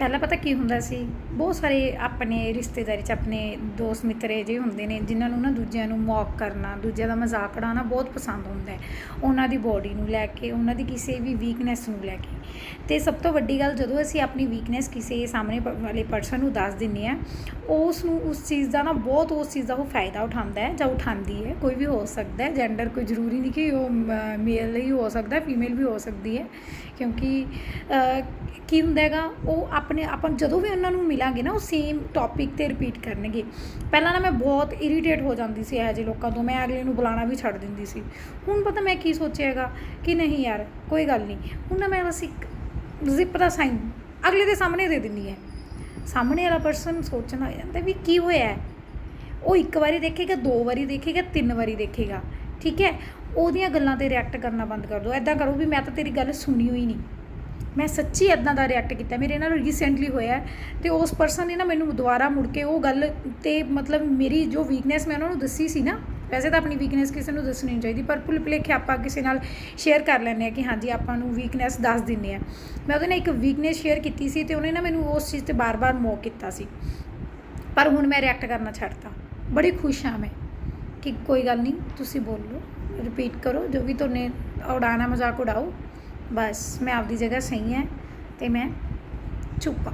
ਪਹਿਲਾਂ ਪਤਾ ਕੀ ਹੁੰਦਾ ਸੀ? ਬਹੁਤ ਸਾਰੇ ਆਪਣੇ ਰਿਸ਼ਤੇਦਾਰੀ 'ਚ ਆਪਣੇ ਦੋਸਤ ਮਿੱਤਰ ਇਹ ਜਿਹੇ ਹੁੰਦੇ ਨੇ, ਜਿਨ੍ਹਾਂ ਨੂੰ ਨਾ ਦੂਜਿਆਂ ਨੂੰ ਮੌਕ ਕਰਨਾ, ਦੂਜਿਆਂ ਦਾ ਮਜ਼ਾਕ ਉਡਾਉਣਾ ਬਹੁਤ ਪਸੰਦ ਹੁੰਦਾ ਹੈ। ਉਹਨਾਂ ਦੀ ਬੋਡੀ ਨੂੰ ਲੈ ਕੇ, ਉਹਨਾਂ ਦੀ ਕਿਸੇ ਵੀ ਵੀਕਨੈਸ ਨੂੰ ਲੈ ਕੇ। ਤੇ ਸਭ ਤੋਂ ਵੱਡੀ ਗੱਲ ਜਦੋਂ ਅਸੀਂ ਆਪਣੀ ਵੀਕਨੈਸ ਕਿਸੇ ਸਾਹਮਣੇ ਵਾਲੇ ਪਰਸਨ ਨੂੰ ਦੱਸ ਦਿੰਨੇ ਆ ਉਸ ਨੂੰ ਉਸ ਚੀਜ਼ ਦਾ ਨਾ ਬਹੁਤ ਉਸ ਚੀਜ਼ ਦਾ ਉਹ ਫਾਇਦਾ ਉਠਾਉਂਦਾ ਹੈ ਜਾਂ ਉਠਾਉਂਦੀ ਹੈ। ਕੋਈ ਵੀ ਹੋ ਸਕਦਾ ਹੈ ਜੈਂਡਰ ਕੋਈ ਜ਼ਰੂਰੀ ਨਹੀਂ ਕਿ ਉਹ ਮੇਲ ਹੀ ਹੋ ਸਕਦਾ ਫੀਮੇਲ ਵੀ ਹੋ ਸਕਦੀ ਹੈ। ਕਿਉਂਕਿ ਕੀ ਹੁੰਦਾ ਹੈਗਾ, ਉਹ ਆਪਣੇ ਆਪਾਂ ਜਦੋਂ ਵੀ ਉਹਨਾਂ ਨੂੰ ਮਿਲਾਂਗੇ ਨਾ, ਉਹ ਸੇਮ ਟੌਪਿਕ ਤੇ ਰਿਪੀਟ ਕਰਨਗੇ। ਪਹਿਲਾਂ ਨਾ ਮੈਂ ਬਹੁਤ ਇਰੀਟੇਟ ਹੋ ਜਾਂਦੀ ਸੀ ਇਹੋ ਜਿਹੇ ਲੋਕਾਂ ਤੋਂ, ਮੈਂ ਅਗਲੇ ਨੂੰ ਬੁਲਾਉਣਾ ਵੀ ਛੱਡ ਦਿੰਦੀ ਸੀ। ਹੁਣ ਪਤਾ ਮੈਂ ਕੀ ਸੋਚਿਆ ਹੈਗਾ ਕਿ ਨਹੀਂ ਯਾਰ, ਕੋਈ ਗੱਲ ਨਹੀਂ। ਹੁਣ ਨਾ ਮੈਂ ਬਸ ਇੱਕ ਜ਼ਿਪ ਦਾ ਸਾਈਨ ਅਗਲੇ ਦੇ ਸਾਹਮਣੇ ਦੇ ਦਿੰਦੀ ਹੈ। ਸਾਹਮਣੇ ਵਾਲਾ ਪਰਸਨ ਸੋਚਣਾ ਆ ਜਾਂਦਾ ਵੀ ਕੀ ਹੋਇਆ ਉਹ ਇੱਕ ਵਾਰੀ ਦੇਖੇਗਾ, ਦੋ ਵਾਰੀ ਦੇਖੇਗਾ, ਤਿੰਨ ਵਾਰੀ ਦੇਖੇਗਾ। ਠੀਕ ਹੈ? ਉਹਦੀਆਂ ਗੱਲਾਂ ਤੇ ਰਿਐਕਟ ਕਰਨਾ ਬੰਦ ਕਰ ਦਿਓ ਐਦਾਂ ਕਰੋ ਵੀ ਮੈਂ ਤਾਂ ਤੇਰੀ ਗੱਲ ਸੁਣੀ ਹੋਈ ਨਹੀਂ। ਮੈਂ ਸੱਚੀ ਐਦਾਂ ਦਾ ਰਿਐਕਟ ਕੀਤਾ, ਮੇਰੇ ਨਾਲ ਰੀਸੈਂਟਲੀ ਹੋਇਆ ਹੈ ਤੇ ਉਸ ਪਰਸਨ ਨੇ ਨਾ ਮੈਨੂੰ ਦੁਬਾਰਾ ਮੁੜ ਕੇ ਉਹ ਗੱਲ ਤੇ ਮਤਲਬ ਮੇਰੀ ਜੋ ਵੀਕਨੈਸ ਮੈਂ ਉਹਨਾਂ ਨੂੰ ਦੱਸੀ ਸੀ ਨਾ, ਵੈਸੇ ਤਾਂ ਆਪਣੀ ਵੀਕਨੈਸ ਕਿਸੇ ਨੂੰ ਦੱਸਣੀ ਨਹੀਂ ਚਾਹੀਦੀ, ਪਰ ਭੁੱਲ ਭੁਲੇਖੇ ਆਪਾਂ ਕਿਸੇ ਨਾਲ ਸ਼ੇਅਰ ਕਰ ਲੈਂਦੇ ਆ ਕਿ ਹਾਂਜੀ ਆਪਾਂ ਨੂੰ ਵੀਕਨੈਸ ਦੱਸ ਦਿੰਨੇ ਆ ਮੈਂ ਉਹਦੇ ਨਾਲ ਇੱਕ ਵੀਕਨੈਸ ਸ਼ੇਅਰ ਕੀਤੀ ਸੀ ਤੇ ਉਹਨੇ ਨਾ ਮੈਨੂੰ ਉਸ ਚੀਜ਼ ਤੇ ਬਾਰ-ਬਾਰ ਮੌਕ ਕੀਤਾ ਸੀ। ਪਰ ਹੁਣ ਮੈਂ ਰਿਐਕਟ ਕਰਨਾ ਛੱਡਤਾ। ਬੜੀ ਖੁਸ਼ ਹਾਂ ਮੈਂ ਕਿ ਕੋਈ ਗੱਲ ਨਹੀਂ, ਤੁਸੀਂ ਬੋਲੋ ਰਿਪੀਟ ਕਰੋ, ਜੋ ਵੀ ਤੁਹਾਨੇ ਉਡਾਣਾ ਮਜ਼ਾਕ ਉਡਾਓ। ਬਸ ਮੈਂ ਆਪਦੀ ਜਗ੍ਹਾ ਸਹੀ ਹਾਂ ਤੇ ਮੈਂ ਚੁੱਪ